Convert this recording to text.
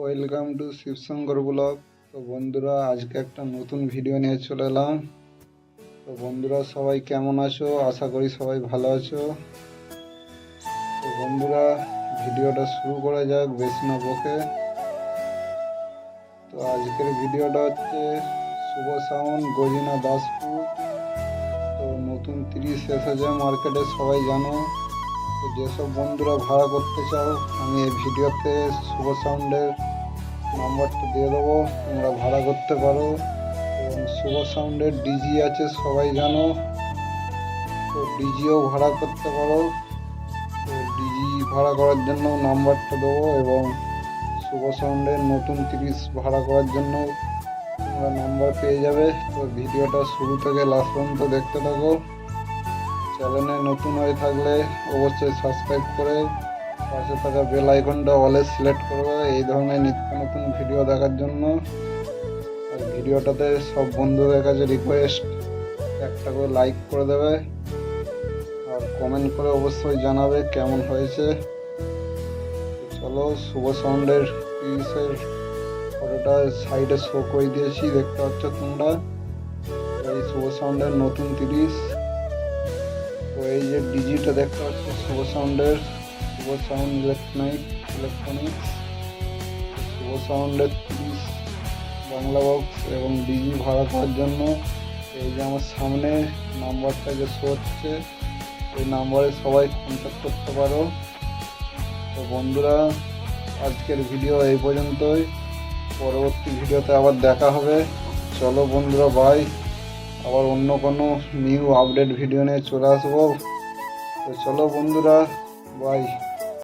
Welcome to Shibshankar blog তো বন্ধুরা, আজকে একটা নতুন ভিডিও নিয়ে চলে এলাম। তো বন্ধুরা, সবাই কেমন আছো? আশা করি সবাই ভালো আছো। তো বন্ধুরা ভিডিওটা শুরু করা যাক, বেশি না বকে। তো আজকের ভিডিওটা হচ্ছে শুভ সাউন, গজিনা দাসপুর। তো নতুন তিরিশ এসেছে মার্কেটে সবাই জানো। যেসব বন্ধুরা ভাড়া করতে চাও, আমি এই ভিডিওতে শুভ সাউন্ডের নাম্বারটা দিয়ে দেবো। তোমরা ভাড়া করতে পারো। এবং শুভ সাউন্ডের ডিজি আছে, সবাই জানো। তো ডিজিও ভাড়া করতে পারো। তো ডিজি ভাড়া করার জন্য নাম্বারটা দেবো এবং শুভ সাউন্ডের নতুন তিরিশ ভাড়া করার জন্য তোমরা নাম্বার পেয়ে যাবে। তো ভিডিওটা শুরু থেকে লাস্ট পর্যন্ত দেখতে থাকো। চ্যানেলে নতুন হয়ে থাকলে অবশ্যই সাবস্ক্রাইব করে পাশে থাকা বেল আইকনটা অলে সিলেক্ট করবে এই ধরনের নিত্য নতুন ভিডিও দেখার জন্য। আর ভিডিওটাতে সব বন্ধুদের কাছে রিকোয়েস্ট একটা করে লাইক করে দেবে। আর কমেন্ট করে অবশ্যই জানাবে কেমন হয়েছে। চলো, শুভ সাউন্ডের পিসের ফটোটা সাইডে শো করে দিয়েছি, দেখতে পাচ্ছ তোমরা। এই শুভ সাউন্ডের নতুন তিরিশ। তো এই যে ডিজিটা দেখতে পাচ্ছ, শুভ সাউন্ডের, Shubho sound electronic, electronics, Shubho সাউন্ডের তিরিশ বাংলা বক্স এবং ডিজি ভাড়া করার জন্য। এই যে আমার সামনে নাম্বারটা যে শো হচ্ছে, এই নাম্বারে সবাই কন্ট্যাক্ট করতে পারো। তো বন্ধুরা, আজকের ভিডিও এই পর্যন্তই। পরবর্তী ভিডিওতে আবার দেখা হবে। চলো বন্ধুরা বাই আবার অন্য কোনো নিউ আপডেট ভিডিও নিয়ে চলে আসব। তো চলো বন্ধুরা বাই